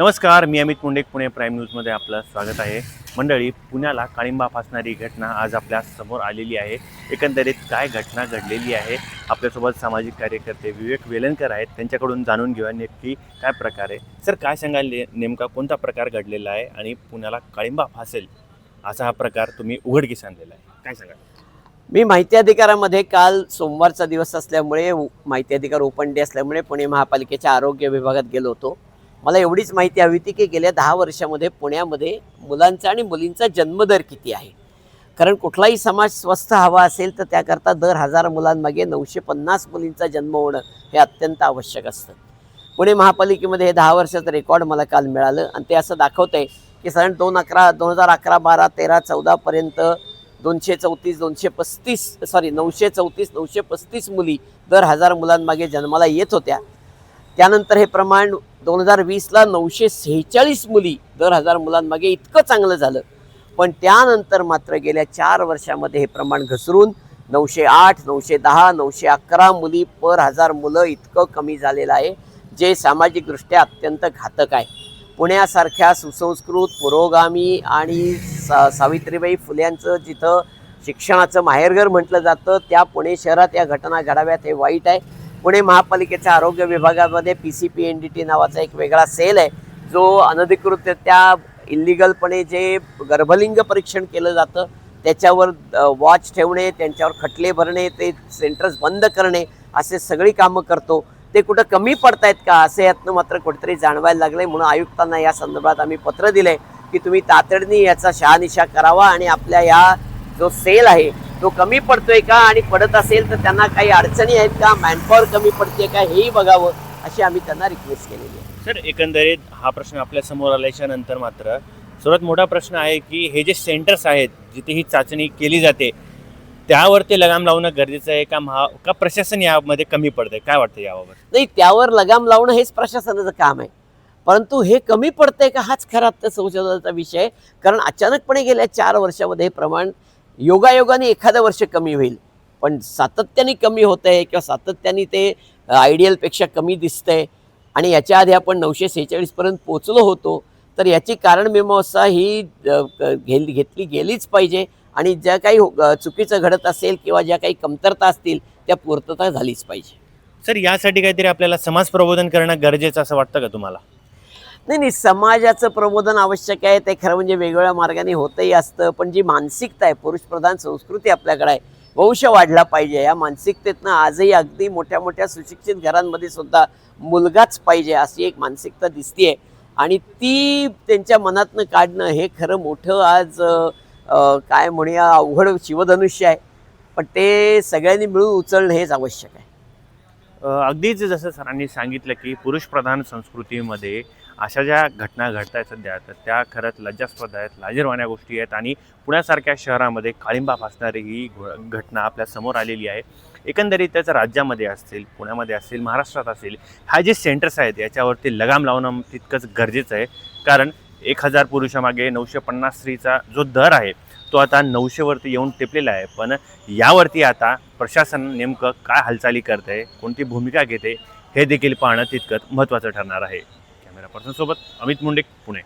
नमस्कार मी अमित मुंडे पुणे प्राईम न्यूजमध्ये आपलं स्वागत आहे. मंडळी पुण्याला काळिंबा फासणारी घटना आज आपल्यासमोर आलेली आहे. एकंदरीत काय घटना घडलेली आहे? आपल्यासोबत सामाजिक कार्यकर्ते विवेक वेलणकर आहेत. त्यांच्याकडून जाणून घेऊया नेमकी काय प्रकार. आहे सर काय सांगाल? ने- नेमका कोणता प्रकार घडलेला आहे आणि पुण्याला काळिंबा फासेल असा हा प्रकार तुम्ही उघडकीस आणलेला आहे. काय सांगाल? मी माहिती अधिकारामध्ये काल सोमवारचा दिवस असल्यामुळे उ- माहिती अधिकार ओपन डे असल्यामुळे पुणे महापालिकेच्या आरोग्य विभागात गेलो होतो. मला एवढीच माहिती हवी होती की गेल्या दहा वर्षामध्ये पुण्यामध्ये मुलांचा आणि मुलींचा जन्मदर किती आहे? कारण कुठलाही समाज स्वस्थ हवा असेल तर त्याकरता दर हजार मुलांमागे नऊशे पन्नास मुलींचा जन्म होणं हे अत्यंत आवश्यक असतं. पुणे महापालिकेमध्ये हे दहा वर्षाचं रेकॉर्ड मला काल मिळालं आणि ते असं दाखवतं आहे की साधारण दोन अकरा दोन हजार अकरा बारा तेरा चौदापर्यंत दोनशे चौतीस दोनशे पस्तीस सॉरी नऊशे चौतीस नऊशे पस्तीस मुली दर हजार मुलांमागे जन्माला येत होत्या. त्यानंतर हे प्रमाण दोन हजार वीसला नऊशे सेहेचाळीस मुली दर हजार मुलांमागे इतकं चांगलं झालं. पण त्यानंतर मात्र गेल्या चार वर्षामध्ये हे प्रमाण घसरून नऊशे आठ नऊशे दहा नऊशे अकरा मुली पर हजार मुलं इतकं कमी झालेलं आहे जे सामाजिकदृष्ट्या अत्यंत घातक आहे. पुण्यासारख्या सुसंस्कृत पुरोगामी आणि सा सावित्रीबाई फुल्यांचं जिथं शिक्षणाचं माहेरघर म्हटलं जातं त्या पुणे शहरात या घटना घडाव्यात हे वाईट आहे. पुणे महापालिकेच्या आरोग्य विभागामध्ये P C P N D T नावाचा एक वेगळा सेल आहे. जो अनधिकृतरित्या इल्लिगलपणे जे गर्भलिंग परीक्षण केलं जातं त्याच्यावर वॉच ठेवणे त्यांच्यावर खटले भरणे ते सेंटर्स बंद करणे असे सगळी कामं करतो. ते कुठं कमी पडतायत का असे यातनं मात्र कुठेतरी जाणवायला लागले म्हणून आयुक्तांना या संदर्भात आम्ही पत्र दिले की तुम्ही तातडीने याचा शहानिशा करावा आणि आपल्या या जो सेल आहे तो कमी पडतोय का आणि पडत असेल तर त्यांना काही अडचणी आहेत का? मॅनपॉवर कमी पडते का? हेही बघावं अशी आम्ही त्यांना रिक्वेस्ट केलेली आहे. सर एकंदरीत हा प्रश्न आपल्यासमोर आल्याच्यानंतर मात्र सर्वात मोठा प्रश्न आहे की हे जे सेंटर्स आहेत जिथे ही चाचणी केली जाते त्यावरती लगाम लावणं गरजेचं आहे का? महा का प्रशासन यामध्ये कमी पडतंय? काय वाटतं याबाबत? नाही त्यावर लगाम लावणं हेच प्रशासनाचं काम आहे. परंतु हे कमी पडतंय का? हाच खरा संशोधनाचा विषय कारण अचानकपणे गेल्या चार वर्षामध्ये हे प्रमाण योगायोगाने एखादं वर्ष कमी होईल. पण सातत्याने कमी होत आहे किंवा सातत्याने ते आयडियलपेक्षा कमी दिसतंय आणि याच्या आधी आपण नऊशे सेहेचाळीसपर्यंत पोचलो होतो तर याची कारणमीमांसा ही घेल घेतली गेलीच पाहिजे आणि ज्या काही हो- चुकीचं घडत असेल किंवा ज्या काही कमतरता असतील त्या पूर्तता झालीच पाहिजे. सर यासाठी काहीतरी आपल्याला समाज प्रबोधन करणं गरजेचं असं वाटतं का तुम्हाला? नाही नाही समाजाचं प्रबोधन आवश्यक आहे ते खरं म्हणजे वेगवेगळ्या मार्गाने होतही असतं पण जी मानसिकता आहे पुरुषप्रधान संस्कृती आपल्याकडे आहे वंश वाढला पाहिजे. या मानसिकतेतनं आजही अगदी मोठ्या मोठ्या सुशिक्षित घरांमध्ये सुद्धा मुलगाच पाहिजे अशी एक मानसिकता दिसतीये. आणि ती त्यांच्या मनातनं काढणं हे खरं मोठं आज काय म्हणूया अवघड शिवधनुष्य आहे. पण ते सगळ्यांनी मिळून उचलणं हेच आवश्यक आहे. अगदीच जसं सरांनी सांगितलं की पुरुषप्रधान संस्कृतीमध्ये अशा ज्या घटना घडत आहेत सध्या तर त्या खरंच लज्जास्पद आहेत लाजीरवाण्या गोष्टी आहेत आणि पुण्यासारख्या शहरामध्ये काळिंबा फासणारी ही घटना आपल्यासमोर आलेली आहे. एकंदरीतच राज्यामध्ये असतील पुण्यामध्ये असतील महाराष्ट्रात असेल ह्या जे सेंटर्स आहेत याच्यावरती लगाम लावणं तितकंच गरजेचं आहे. कारण एक हजार पुरुषामागे नऊशे पन्नास स्त्रीचा जो दर आहे तो आता नऊशेवरती येऊन टेपलेला आहे. पण यावरती आता प्रशासन नेमकं काय हालचाली करत आहे कोणती भूमिका घेते हे देखील पाहणं तितकंच महत्त्वाचं ठरणार आहे. कॅमेरा पर्सनसोबत अमित मुंडे पुणे.